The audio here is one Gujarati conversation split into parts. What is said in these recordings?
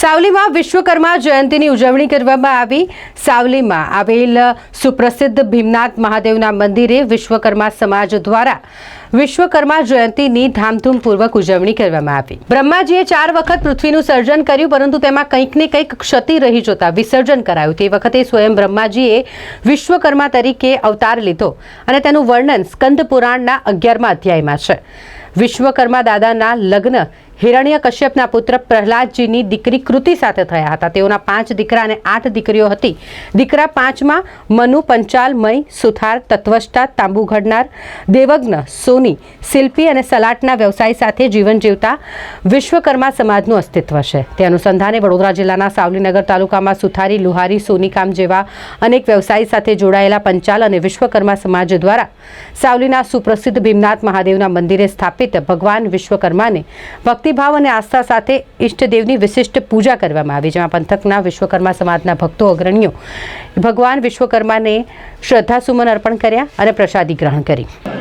સાવલીમાં વિશ્વકર્મા જયંતિની ઉજવણી કરવામાં આવી. સાવલીમાં આવેલ સુપ્રસિદ્ધ ભીમનાથ મહાદેવના મંદિરે વિશ્વકર્મા સમાજ દ્વારા વિશ્વકર્મા જયંતિની ધામધૂમપૂર્વક ઉજવણી કરવામાં આવી. બ્રહ્માજીએ ચાર વખત પૃથ્વીનું સર્જન કર્યું, પરંતુ તેમાં કંઈક ને કંઈક ક્ષતિ રહી જોતા વિસર્જન કરાયું. તે વખતે સ્વયં બ્રહ્માજીએ વિશ્વકર્મા તરીકે અવતાર લીધો અને તેનું વર્ણન સ્કંદ પુરાણના અગિયારમા અધ્યાયમાં છે. વિશ્વકર્મા દાદાના લગ્ન હિરણ્ય કશ્યપના પુત્ર પ્રહલાદજીની દીકરી કૃતિ સાથે થયા હતા. તેઓના પાંચ દીકરા અને આઠ દીકરીઓ હતી. દીકરા પાંચમાં મનુ પંચાલ મય સુથાર તત્વષ્ટા, તાંબુ ઘડનાર દેવજ્ઞ સોની શિલ્પી અને સલાટના વ્યવસાય સાથે જીવન જીવતા વિશ્વકર્મા સમાજનું અસ્તિત્વ છે. તે અનુસંધાને વડોદરા જિલ્લાના સાવલીનગર તાલુકામાં સુથારી, લુહારી, સોનીકામ જેવા અનેક વ્યવસાય સાથે જોડાયેલા પંચાલ અને વિશ્વકર્મા સમાજ દ્વારા સાવલીના સુપ્રસિદ્ધ ભીમનાથ મહાદેવના મંદિરે સ્થાપિત ભગવાન વિશ્વકર્માને ભક્તિભાવ અને આસ્થા સાથે ઈષ્ટદેવની વિશિષ્ટ પૂજા કરવામાં આવી, જેમાં પંથકના વિશ્વકર્મા સમાજના ભક્તો, અગ્રણીઓ ભગવાન વિશ્વકર્માને શ્રદ્ધાસુમન અર્પણ કર્યા અને પ્રસાદી ગ્રહણ કરી.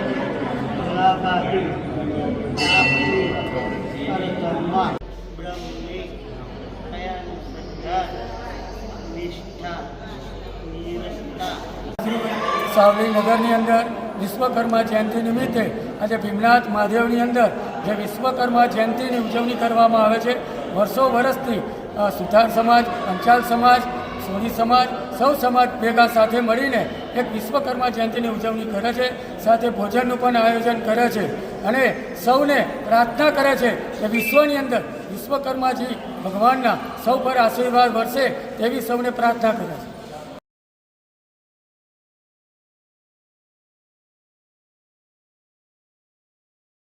સાવલી નગરની અંદર વિશ્વકર્મા જયંતિ નિમિત્તે આજે ભીમનાથ મહાદેવની અંદર જે વિશ્વકર્મા જયંતિની ઉજવણી કરવામાં આવે છે, વર્ષો વર્ષથી સુથાર સમાજ પંચાલ સમાજ, સોની સમાજ, સૌ સમાજ ભેગા સાથે મળીને એક વિશ્વકર્મા જયંતિની ઉજવણી કરે છે, સાથે ભોજનનું પણ આયોજન કરે છે અને સૌને પ્રાર્થના કરે છે કે વિશ્વની અંદર વિશ્વકર્માજી ભગવાનના સૌ પર આશીર્વાદ વરસે તેવી સૌને પ્રાર્થના કરે છે